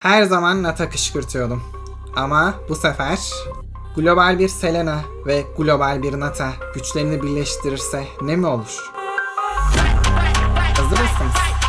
Her zaman Nata kışkırtıyordum. Ama bu sefer global bir Selena ve global bir Nata güçlerini birleştirirse ne mi olur? Hazır mısınız?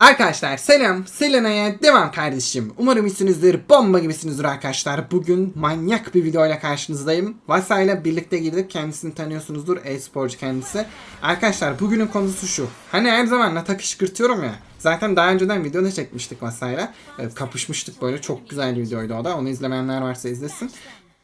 Arkadaşlar selam. Selena'ya devam kardeşim. Umarım iyisinizdir. Bomba gibisinizdir arkadaşlar. Bugün manyak bir videoyla karşınızdayım. Vasa ile birlikte girdik. Kendisini tanıyorsunuzdur. E-sporcu kendisi. Arkadaşlar bugünün konusu şu. Hani her zaman Nata kışkırtıyorum ya. Zaten daha önceden video da çekmiştik Vasa'yla. Kapışmıştık böyle. Çok güzel bir videoydu o da. Onu izlemeyenler varsa izlesin.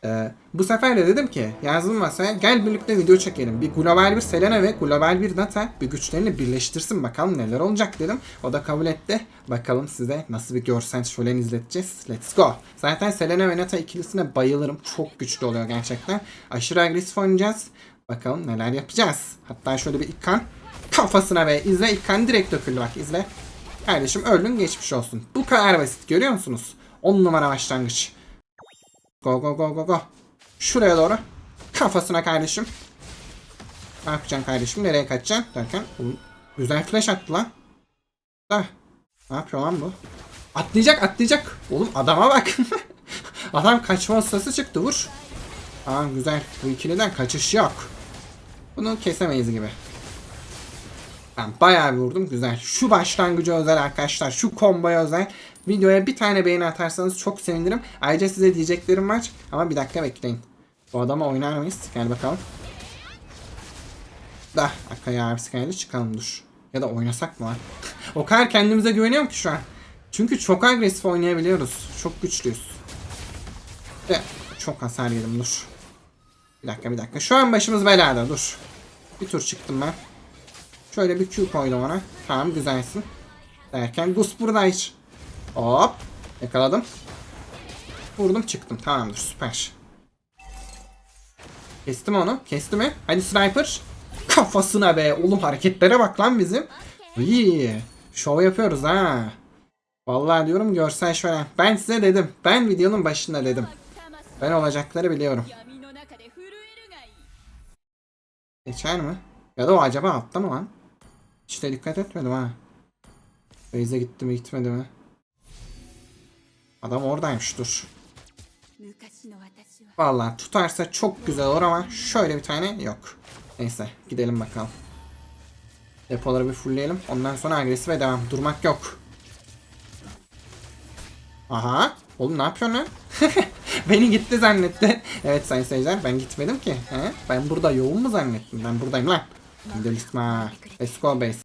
Ee, bu sefer de dedim ki yazdım masaya gel birlikte video çekelim. Bir global bir Selena ve global bir Nata bir güçlerini birleştirsin bakalım neler olacak dedim. O da kabul etti. Bakalım size nasıl bir görsel şölen izleteceğiz. Let's go. Zaten Selena ve Nata ikilisine bayılırım. Çok güçlü oluyor gerçekten. Aşırı agresif oynayacağız. Bakalım neler yapacağız. Hatta şöyle bir İkkan kafasına ve izle İkkan direkt döküldü bak izle. Kardeşim öldün geçmiş olsun. Bu kadar basit görüyor musunuz? 10 numara başlangıç. Go go go go go. Şuraya doğru. Kafasına kardeşim. Ne yapacaksın kardeşim? Nereye kaçacaksın? Derken güzel flash attı lan. Da. Ne yapıyor lan bu? Atlayacak atlayacak. Oğlum adama bak. Adam kaçma ustası çıktı vur. Aa güzel. Bu ikiliden kaçış yok. Bunu kesemeyiz gibi. Ben bayağı bir vurdum. Güzel. Şu başlangıcı özel arkadaşlar. Şu komboya özel. Videoya bir tane beğeni atarsanız çok sevinirim. Ayrıca size diyeceklerim var. Ama bir dakika bekleyin. Bu adama oynar mıyız? Gel bakalım. Da Akaya geldi çıkalım dur. Ya da oynasak mı lan? o kadar kendimize güveniyorum ki şu an. Çünkü çok agresif oynayabiliyoruz. Çok güçlüyüz. Ve çok hasar yedim dur. Bir dakika bir dakika. Şu an başımız belada dur. Bir tur çıktım ben. Şöyle bir Q koydum ona. Tamam güzelsin. Derken Gus burada hiç. Hop. Yakaladım. Vurdum çıktım. Tamamdır süper. Kestim onu. Kesti mi? Hadi sniper. Kafasına be. Oğlum hareketlere bak lan bizim. İyi. Şov yapıyoruz ha. Vallahi diyorum görsel şöyle. Ben size dedim. Ben videonun başında dedim. Ben olacakları biliyorum. Geçer mi? Ya da o acaba attı mı lan? Hiç de dikkat etmedim ha. Beyze gitti mi gitmedi mi? Adam oradaymış dur. Vallahi tutarsa çok güzel olur ama şöyle bir tane yok. Neyse gidelim bakalım. Depoları bir fullleyelim. Ondan sonra agresif ve devam. Durmak yok. Aha. Oğlum ne yapıyorsun lan? Beni gitti zannetti. evet sayın seyirciler ben gitmedim ki. He? Ben burada yoğun mu zannettim? Ben buradayım lan. Gidelim. Let's go base.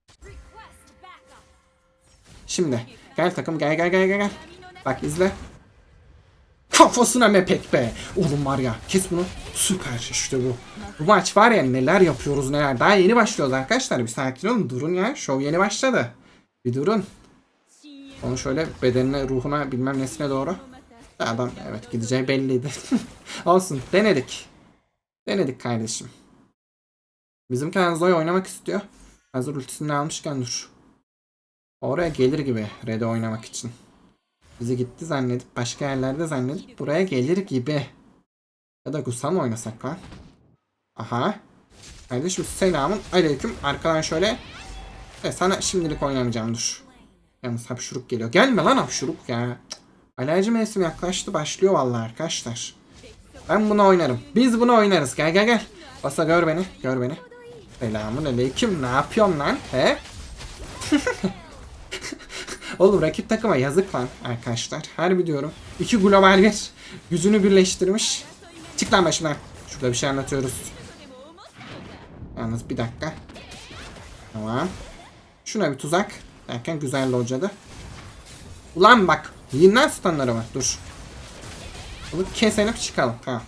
Şimdi gel takım gel gel gel gel gel. Bak izle. Kafasına mepek be. Oğlum var ya kes bunu. Süper işte bu. Bu maç var ya neler yapıyoruz neler. Daha yeni başlıyoruz arkadaşlar. Bir sakin olun durun ya. Şov yeni başladı. Bir durun. Onu şöyle bedenine, ruhuna, bilmem nesine doğru. Adam evet gideceği belliydi. Olsun denedik. Denedik kardeşim. Bizimki Hanzo'yu oynamak istiyor. Hazır ultisini almışken dur. Oraya gelir gibi Red'e oynamak için. Bizi gitti zannedip başka yerlerde zannedip buraya gelir gibi. Ya da Gusa mı oynasak lan? Aha. Kardeşim selamun aleyküm. Arkadan şöyle. E, sana şimdilik oynamayacağım dur. Yalnız hapşuruk geliyor. Gelme lan hapşuruk ya. Alerji mevsimi yaklaştı başlıyor vallahi arkadaşlar. Ben bunu oynarım. Biz bunu oynarız. Gel gel gel. Basa gör beni. Gör beni. Selamun aleyküm. Ne yapıyorsun lan? He? Oğlum rakip takıma yazık lan arkadaşlar. Harbi diyorum. İki global bir gücünü birleştirmiş. Çık lan başımdan. Şurada bir şey anlatıyoruz. Yalnız bir dakika. Tamam. Şuna bir tuzak. Derken güzel locadı. Ulan bak. Yiyin lan stunlarımı. Dur. Bunu keselim çıkalım. Tamam.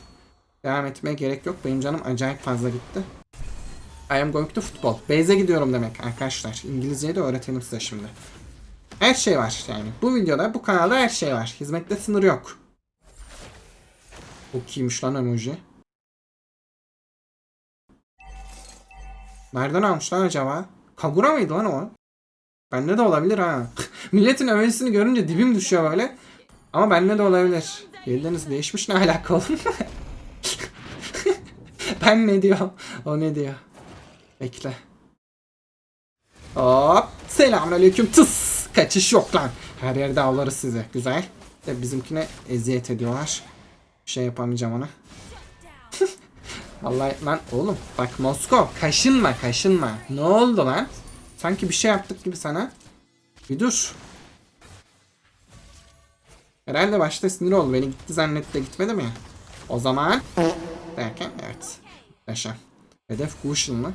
Devam etmeye gerek yok. Benim canım acayip fazla gitti. I am going to football. Base'e gidiyorum demek arkadaşlar. İngilizceyi de öğretelim size şimdi. Her şey var yani. Bu videoda bu kanalda her şey var. Hizmette sınır yok. Çok iyiymiş lan emoji. Nereden almışlar acaba? Kagura mıydı lan o? Bende de olabilir ha. Milletin emojisini görünce dibim düşüyor böyle. Ama bende de olabilir. Yerleriniz değişmiş ne alaka oğlum? ben ne diyor? O ne diyor? Bekle. Hop. Selamünaleyküm. Tıs. Kaçış yok lan. Her yerde avlarız sizi. Güzel. De bizimkine eziyet ediyorlar. Bir şey yapamayacağım ona. Vallahi lan oğlum bak Moskov kaşınma kaşınma. Ne oldu lan? Sanki bir şey yaptık gibi sana. Bir dur. Herhalde başta sinir oldu. Beni gitti zannetti gitmedi mi? O zaman derken evet. Yaşam. Hedef Gushin mı?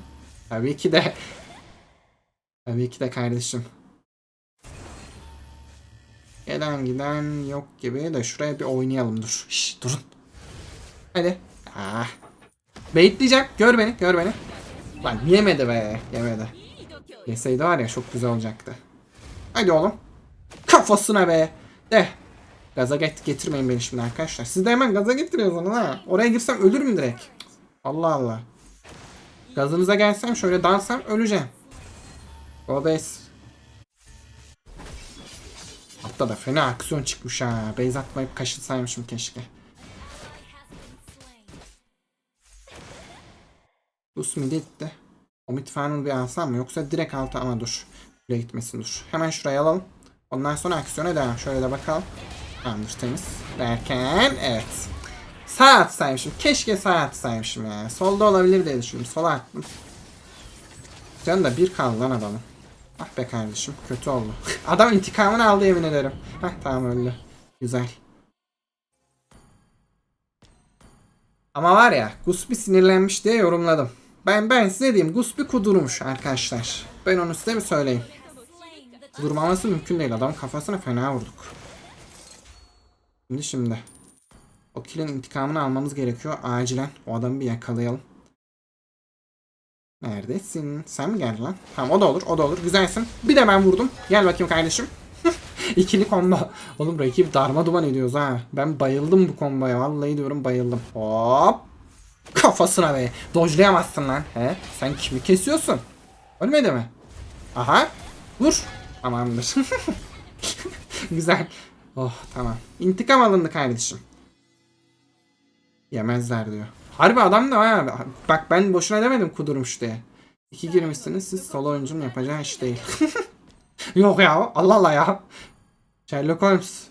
Tabii ki de. Tabii ki de kardeşim. Gelen giden yok gibi de şuraya bir oynayalım dur. Şş, durun. Hadi. Ah. Baitleyeceğim. Gör beni, gör beni. Lan yemedi be, yemedi. Yeseydi var ya çok güzel olacaktı. Hadi oğlum. Kafasına be. De. Gaza get getirmeyin beni şimdi arkadaşlar. Siz de hemen gaza getiriyorsunuz ha. Oraya girsem ölürüm direkt. Allah Allah. Gazınıza gelsem şöyle dansam öleceğim. Go base. Hatta da fena aksiyon çıkmış ha. Base atmayıp kaşınsaymışım keşke. Bu midi gitti. O bir alsam mı? Yoksa direkt altı ama dur. Buraya gitmesin dur. Hemen şuraya alalım. Ondan sonra aksiyona devam. Şöyle de bakalım. Tamamdır temiz. Derken evet. Sağ atsaymışım. Keşke sağ atsaymışım ya. Solda olabilir diye düşündüm. Sola attım. Canı da bir kaldı lan adamın. Ah be kardeşim. Kötü oldu. Adam intikamını aldı yemin ederim. Hah tamam öldü. Güzel. Ama var ya Guspi sinirlenmiş diye yorumladım. Ben ben size diyeyim Guspi kudurmuş arkadaşlar. Ben onu size mi söyleyeyim? Kudurmaması mümkün değil. Adamın kafasına fena vurduk. Şimdi şimdi. O kill'in intikamını almamız gerekiyor. Acilen. O adamı bir yakalayalım. Neredesin? Sen mi geldin lan? Tamam o da olur. O da olur. Güzelsin. Bir de ben vurdum. Gel bakayım kardeşim. İkili combo. Oğlum rakip darma duman ediyoruz ha. Ben bayıldım bu komboya. Vallahi diyorum bayıldım. Hop. Kafasına be. Dojlayamazsın lan. He? Sen kimi kesiyorsun? Ölmedi mi? Aha. Vur. Tamamdır. Güzel. Oh tamam. İntikam alındı kardeşim. Yemezler diyor. Harbi adam da ha. Bak ben boşuna demedim kudurmuş diye. İki girmişsiniz siz solo oyuncunun yapacağı iş değil. Yok ya. Allah Allah ya. Sherlock Holmes.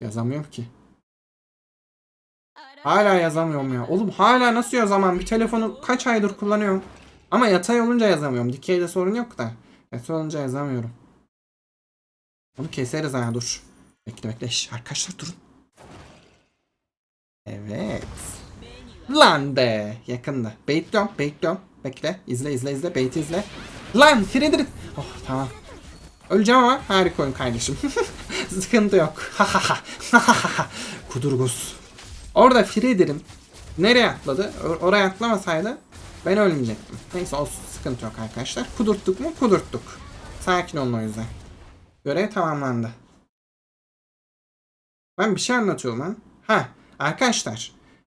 Yazamıyorum ki. Hala yazamıyorum ya. Oğlum hala nasıl yazamam? Bir telefonu kaç aydır kullanıyorum. Ama yatay olunca yazamıyorum. Dikeyde sorun yok da. Yatay olunca yazamıyorum. Onu keseriz ha dur. Bekle bekle. Şş, arkadaşlar durun. Evet. Lan be. Yakında. Baitliyorum. Baitliyorum. Bekle. İzle izle izle. Bait izle. Lan Frederick. Oh tamam. Öleceğim ama harika oyun kardeşim. Sıkıntı yok. Kudurgus. Orada Frederick'im nereye atladı? Or- oraya atlamasaydı ben ölmeyecektim. Neyse olsun sıkıntı yok arkadaşlar. Kudurttuk mu? Kudurttuk. Sakin olun o yüzden. Görev tamamlandı. Ben bir şey anlatıyorum lan. Ha arkadaşlar.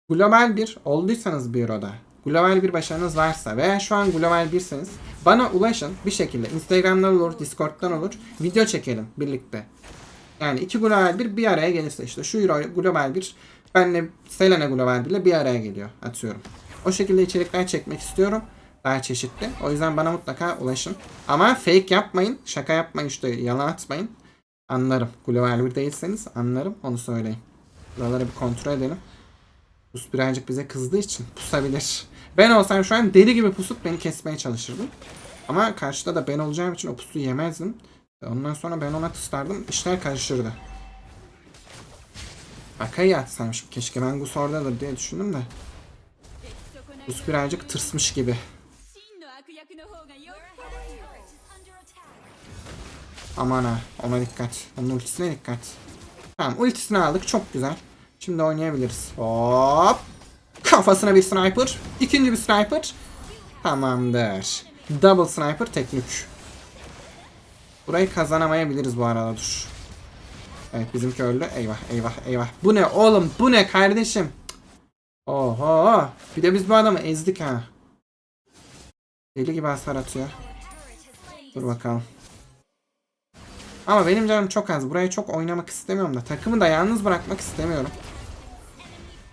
Global bir olduysanız bir oda. Global bir başarınız varsa veya şu an global birseniz bana ulaşın bir şekilde. Instagram'dan olur, Discord'dan olur. Video çekelim birlikte. Yani iki global bir bir araya gelirse işte şu Euro global bir benle Selena global birle bir araya geliyor atıyorum. O şekilde içerikler çekmek istiyorum. Daha çeşitli. O yüzden bana mutlaka ulaşın. Ama fake yapmayın. Şaka yapmayın işte yalan atmayın. Anlarım. Global bir değilseniz anlarım. Onu söyleyeyim. Buraları bir kontrol edelim. Pus birazcık bize kızdığı için pusabilir. Ben olsam şu an deli gibi pusup beni kesmeye çalışırdım. Ama karşıda da ben olacağım için o pusu yemezdim. Ondan sonra ben ona tıslardım. İşler karışırdı. Akay'ı atsaymışım. Keşke ben Gus oradadır diye düşündüm de. Gus birazcık tırsmış gibi. Aman ha ona dikkat. Onun ultisine dikkat. Tamam ultisini aldık çok güzel. Şimdi oynayabiliriz. Hop. Kafasına bir sniper. ikinci bir sniper. Tamamdır. Double sniper teknik. Burayı kazanamayabiliriz bu arada dur. Evet bizimki öldü. Eyvah eyvah eyvah. Bu ne oğlum bu ne kardeşim? Oho. Bir de biz bu adamı ezdik ha. Deli gibi hasar atıyor. Dur bakalım. Ama benim canım çok az. Burayı çok oynamak istemiyorum da. Takımı da yalnız bırakmak istemiyorum.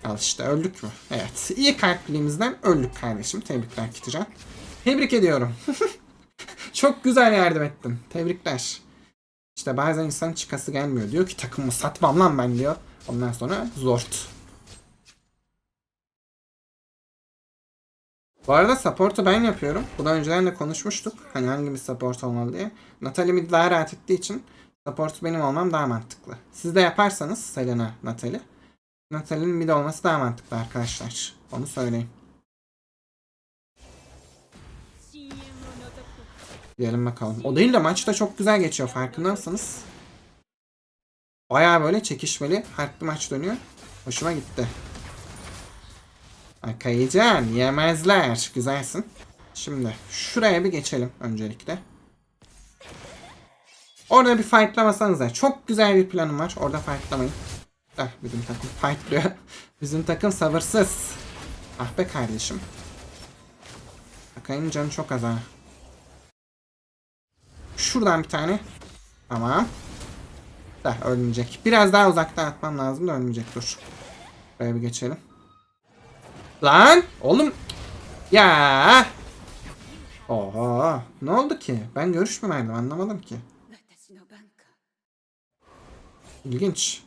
Al işte öldük mü? Evet. İyi kalpliliğimizden öldük kardeşim. Tebrikler Kitican. Tebrik ediyorum. çok güzel yardım ettin. Tebrikler. İşte bazen insanın çıkası gelmiyor. Diyor ki takımı satmam lan ben diyor. Ondan sonra zort. Bu arada support'u ben yapıyorum. Bunu önceden de konuşmuştuk. Hani hangi bir support olmalı diye. Natalie mid daha rahat ettiği için support benim olmam daha mantıklı. Siz de yaparsanız Selena, Natalie. Natalie'nin mid olması daha mantıklı arkadaşlar. Onu söyleyeyim. Gidelim bakalım. O değil de maçta çok güzel geçiyor farkında mısınız? Baya böyle çekişmeli, harpli maç dönüyor. Hoşuma gitti. Kayıcan yemezler. Güzelsin. Şimdi şuraya bir geçelim öncelikle. Orada bir fightlamasanıza. Çok güzel bir planım var. Orada fightlamayın. Ah bizim takım fightlıyor. bizim takım sabırsız. Ah be kardeşim. Akay'ın canı çok az ha. Şuradan bir tane. Tamam. Da ölmeyecek. Biraz daha uzaktan atmam lazım da ölmeyecek. Dur. Buraya bir geçelim. Lan oğlum. Ya. Oha. Ne oldu ki? Ben görüşmemeydim anlamadım ki. İlginç.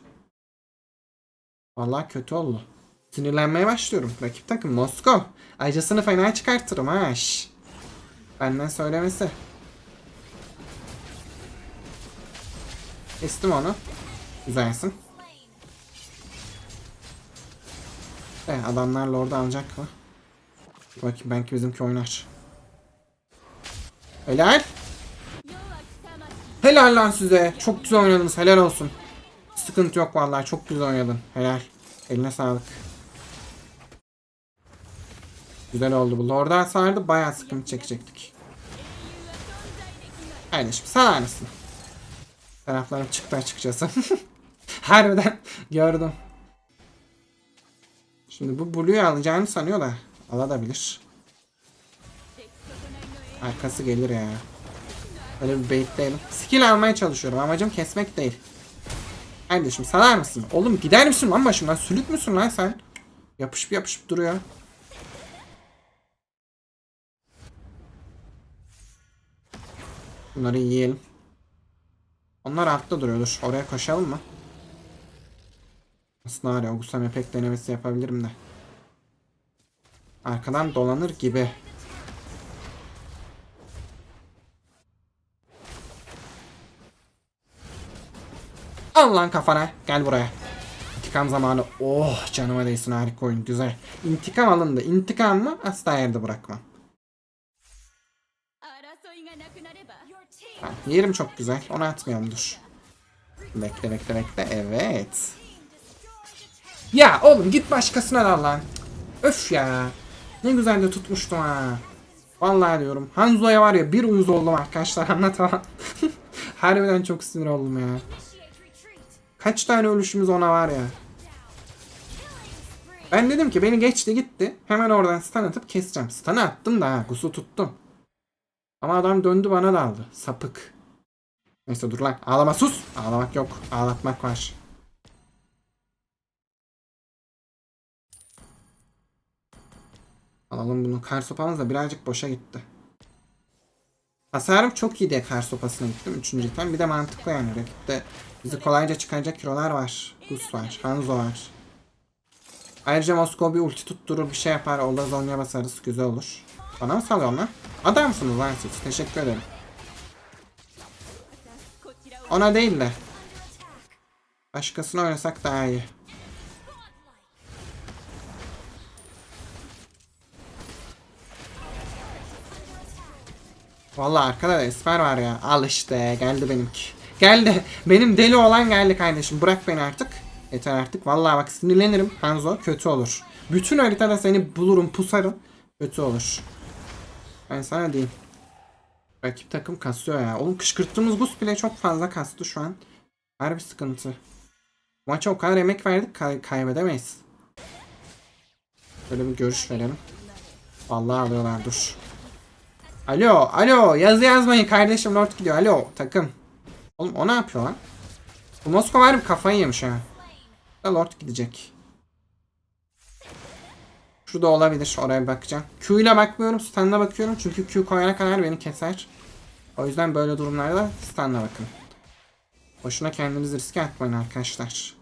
Vallahi kötü oldu. Sinirlenmeye başlıyorum. Rakip takım Moskov. Acısını fena çıkartırım ha. Şş. Benden söylemesi. Estim onu. Güzelsin. De adamlarla orada alacak mı? Bakayım belki bizimki oynar. Helal. Helal lan size. Çok güzel oynadınız. Helal olsun. Sıkıntı yok vallahi. Çok güzel oynadın. Helal. Eline sağlık. Güzel oldu bu. Lord'a sardı. Bayağı sıkıntı çekecektik. Kardeşim sağ olasın. Taraflarım çıktı açıkçası. Harbiden gördüm. Şimdi bu Blue'yu alacağını sanıyor da alabilir. Arkası gelir ya. Öyle bir baitleyelim. Skill almaya çalışıyorum. Amacım kesmek değil. Kardeşim salar mısın? Oğlum gider misin lan başımdan? Sülük müsün lan sen? Yapışıp yapışıp duruyor. Bunları yiyelim. Onlar altta duruyor. Dur oraya koşalım mı? Aslında var ya Augusta Mepek denemesi yapabilirim de. Arkadan dolanır gibi. Al lan kafana. Gel buraya. İntikam zamanı. Oh canıma değsin harika oyun. Güzel. İntikam alındı. İntikam mı? Asla yerde bırakmam. Tamam, yerim çok güzel. Onu atmayalım dur. Bekle bekle bekle. Evet. Ya oğlum git başkasına da lan. Öf ya. Ne güzel de tutmuştum ha. Vallahi diyorum. Hanzo'ya var ya bir uyuz oldum arkadaşlar anlatamam. Harbiden çok sinir oldum ya. Kaç tane ölüşümüz ona var ya. Ben dedim ki beni geçti gitti. Hemen oradan stun atıp keseceğim. Stun attım da ha. Gusu tuttum. Ama adam döndü bana da aldı. Sapık. Neyse dur lan. Ağlama sus. Ağlamak yok. Ağlatmak var. Alalım bunu. Kar sopamız da birazcık boşa gitti. Hasarım çok iyi diye kar sopasına gittim. Üçüncü item. Bir de mantıklı yani. Rakipte bizi kolayca çıkaracak kilolar var. Gus var. Hanzo var. Ayrıca Moskova bir ulti tutturur. Bir şey yapar. Orada zonya basarız. Güzel olur. Bana mı salıyorsun lan? Adamsınız lan siz. Teşekkür ederim. Ona değil de. Başkasına oynasak daha iyi. Vallahi arkada da esmer var ya. Al işte geldi benimki. Geldi. Benim deli olan geldi kardeşim. Bırak beni artık. Yeter artık. Vallahi bak sinirlenirim. Hanzo kötü olur. Bütün haritada seni bulurum pusarım. Kötü olur. Ben sana diyeyim. Rakip takım kasıyor ya. Oğlum kışkırttığımız buz bile çok fazla kastı şu an. Harbi sıkıntı. Maça o kadar emek verdik kay- kaybedemeyiz. Böyle bir görüş verelim. Vallahi alıyorlar dur. Alo, alo yazı yazmayın kardeşim Lord gidiyor. Alo takım. Oğlum o ne yapıyor lan? Bu Moskova harbi kafayı yemiş ha. Da Lord gidecek. Şurada olabilir. Oraya bakacağım. Q ile bakmıyorum. Stun'la bakıyorum. Çünkü Q koyana kadar beni keser. O yüzden böyle durumlarda stun'la bakın. Boşuna kendinizi riske atmayın arkadaşlar.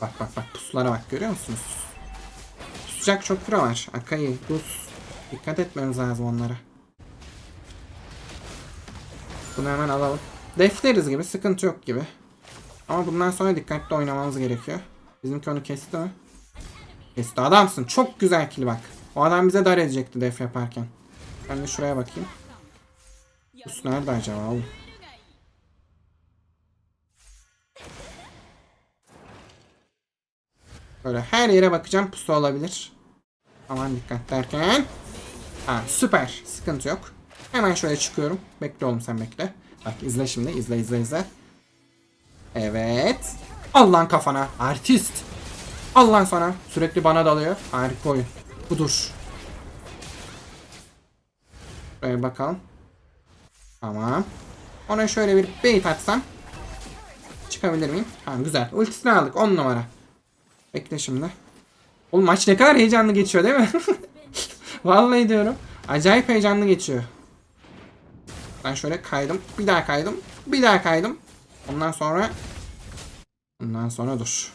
Bak bak bak pusulara bak görüyor musunuz? Pusacak çok pura var. Akai, Rus. Dikkat etmemiz lazım onlara. Bunu hemen alalım. Defteriz gibi sıkıntı yok gibi. Ama bundan sonra dikkatli oynamamız gerekiyor. Bizimki onu kesti mi? Kesti adamsın. Çok güzel kill bak. O adam bize dar edecekti def yaparken. Ben de şuraya bakayım. Rus nerede acaba oğlum? Böyle her yere bakacağım pusu olabilir. Aman dikkat derken. Ha süper. Sıkıntı yok. Hemen şöyle çıkıyorum. Bekle oğlum sen bekle. Bak izle şimdi. izle izle izle. Evet. Allah'ın kafana. Artist. Allah'ın sana. Sürekli bana dalıyor. Harika oyun. Budur. Şöyle bakalım. Tamam. Ona şöyle bir bait atsam. Çıkabilir miyim? Tamam güzel. Ultisini aldık. 10 numara. Bekle şimdi. Oğlum maç ne kadar heyecanlı geçiyor değil mi? Vallahi diyorum. Acayip heyecanlı geçiyor. Ben şöyle kaydım. Bir daha kaydım. Bir daha kaydım. Ondan sonra Ondan sonra dur.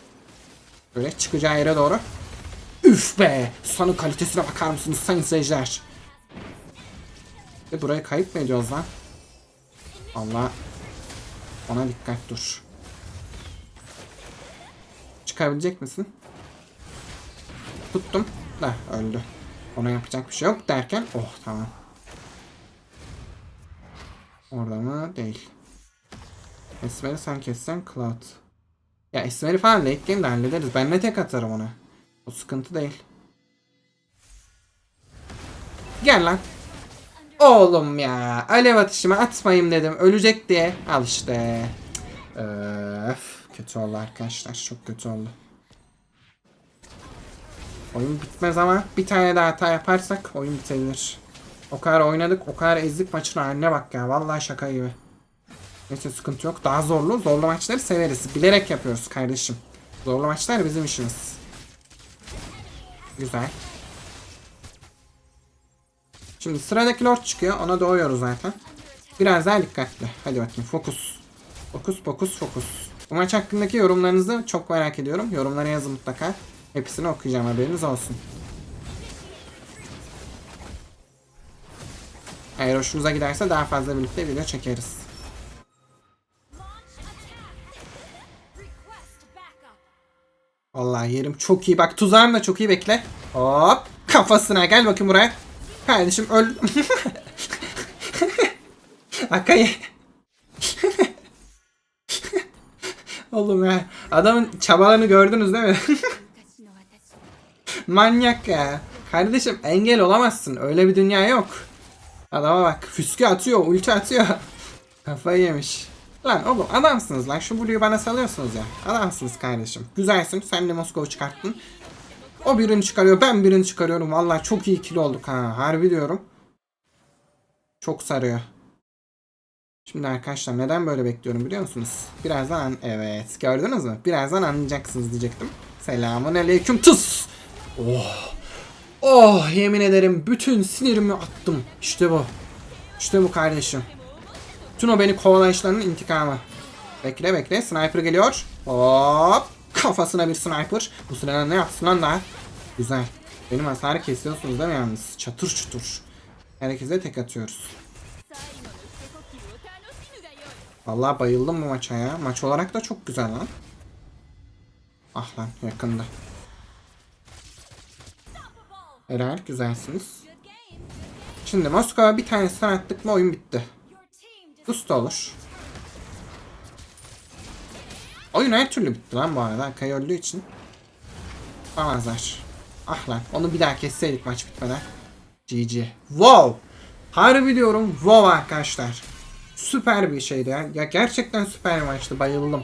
Böyle çıkacağı yere doğru. Üf be! Sanın kalitesine bakar mısınız sayın seyirciler? Ve buraya kayıp mı ediyoruz lan? Allah. Ona dikkat dur. Çıkabilecek misin? Tuttum. Da öldü. Ona yapacak bir şey yok derken oh tamam. Orada mı? Değil. Esmer'i sen kessen Cloud. Ya Esmer'i falan late game'de hallederiz. Ben ne tek atarım ona. O sıkıntı değil. Gel lan. Oğlum ya. Alev atışımı atmayayım dedim. Ölecek diye. Al işte. Öf. Kötü oldu arkadaşlar. Çok kötü oldu. Oyun bitmez ama bir tane daha hata yaparsak oyun bitebilir. O kadar oynadık, o kadar ezdik maçın haline bak ya. Vallahi şaka gibi. Neyse sıkıntı yok. Daha zorlu, zorlu maçları severiz. Bilerek yapıyoruz kardeşim. Zorlu maçlar bizim işimiz. Güzel. Şimdi sıradaki lord çıkıyor. Ona doğuyoruz zaten. Biraz daha dikkatli. Hadi bakayım fokus. Fokus fokus fokus. Bu maç hakkındaki yorumlarınızı çok merak ediyorum. Yorumlara yazın mutlaka. Hepsini okuyacağım haberiniz olsun. Eğer hoşunuza giderse daha fazla birlikte video çekeriz. Vallahi yerim çok iyi. Bak tuzağım da çok iyi bekle. Hop. Kafasına gel bakayım buraya. Kardeşim öl. Akayı. oğlum ya. Adamın çabalarını gördünüz değil mi? Manyak ya. Kardeşim engel olamazsın. Öyle bir dünya yok. Adama bak. Füske atıyor, ulti atıyor. Kafayı yemiş. Lan oğlum adamsınız lan. Şu Blue'yu bana salıyorsunuz ya. Adamsınız kardeşim. Güzelsin. Sen de Moskova çıkarttın. O birini çıkarıyor. Ben birini çıkarıyorum. Vallahi çok iyi ikili olduk ha. Harbi diyorum. Çok sarıyor. Şimdi arkadaşlar neden böyle bekliyorum biliyor musunuz? Birazdan an- evet gördünüz mü? Birazdan anlayacaksınız diyecektim. Selamun aleyküm tıs. Oh. Oh yemin ederim bütün sinirimi attım. İşte bu. İşte bu kardeşim. Bütün o beni kovalayışlarının intikamı. Bekle bekle sniper geliyor. Hop. Kafasına bir sniper. Bu sırada ne yapsın lan daha? Güzel. Benim hasarı kesiyorsunuz değil mi yalnız? Çatır çutur. Herkese tek atıyoruz. Vallahi bayıldım bu maça ya. Maç olarak da çok güzel lan. Ah lan yakında. Helal güzelsiniz. Şimdi Moskova bir tanesini attık mı oyun bitti. Usta olur. Oyun her türlü bitti lan bu arada. Kay öldüğü için. Yapamazlar. Ah lan. Onu bir daha kesseydik maç bitmeden. GG. Wow. Harbi diyorum wow arkadaşlar. Süper bir şeydi ya. Ya gerçekten süper maçtı. Bayıldım.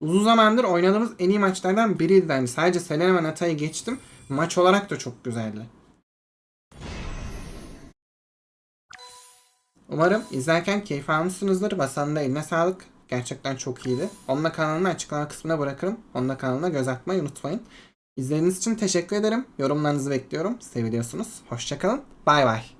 Uzun zamandır oynadığımız en iyi maçlardan biriydi. Yani sadece Selena ve Nata'yı geçtim. Maç olarak da çok güzeldi. Umarım izlerken keyif almışsınızdır. Basanın da eline sağlık. Gerçekten çok iyiydi. Onun da kanalını açıklama kısmına bırakırım. Onun da kanalına göz atmayı unutmayın. İzlediğiniz için teşekkür ederim. Yorumlarınızı bekliyorum. Seviliyorsunuz. Hoşçakalın. Bay bay.